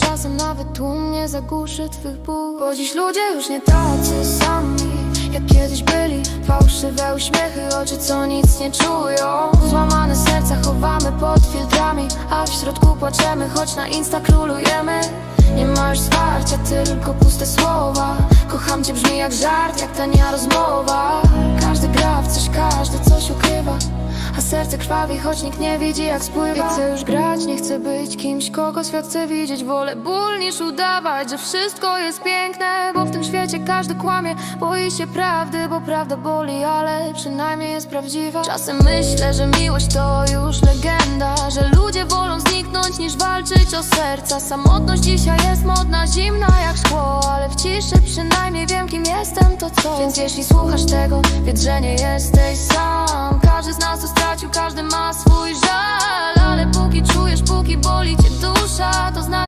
czasem nawet tłum nie zagłuszy twych ból. Bo dziś ludzie już nie tacy sami Jak kiedyś byli. Fałszywe uśmiechy, oczy co nic nie czują. Złamane serca chowamy pod filtrami A w środku płaczemy, choć na Insta królujemy. Nie ma już zwarcia, tylko puste słowa. Kocham cię brzmi jak żart, jak tania rozmowa serce krwawi, choć nikt nie widzi jak spływa. Nie chcę już grać, nie chcę być kimś, kogo świat chce widzieć. Wolę ból niż udawać, że wszystko jest piękne Bo w tym świecie każdy kłamie, boi się prawdy Bo prawda boli, ale przynajmniej jest prawdziwa. Czasem myślę, że miłość to już legenda Że ludzie wolą zniknąć niż walczyć o serca. Samotność dzisiaj jest modna, zimna jak szkło Ale w ciszy przynajmniej wiem kim jestem, to co. Więc jeśli słuchasz tego, wiedz, że nie jesteś sam. Każdy z nas to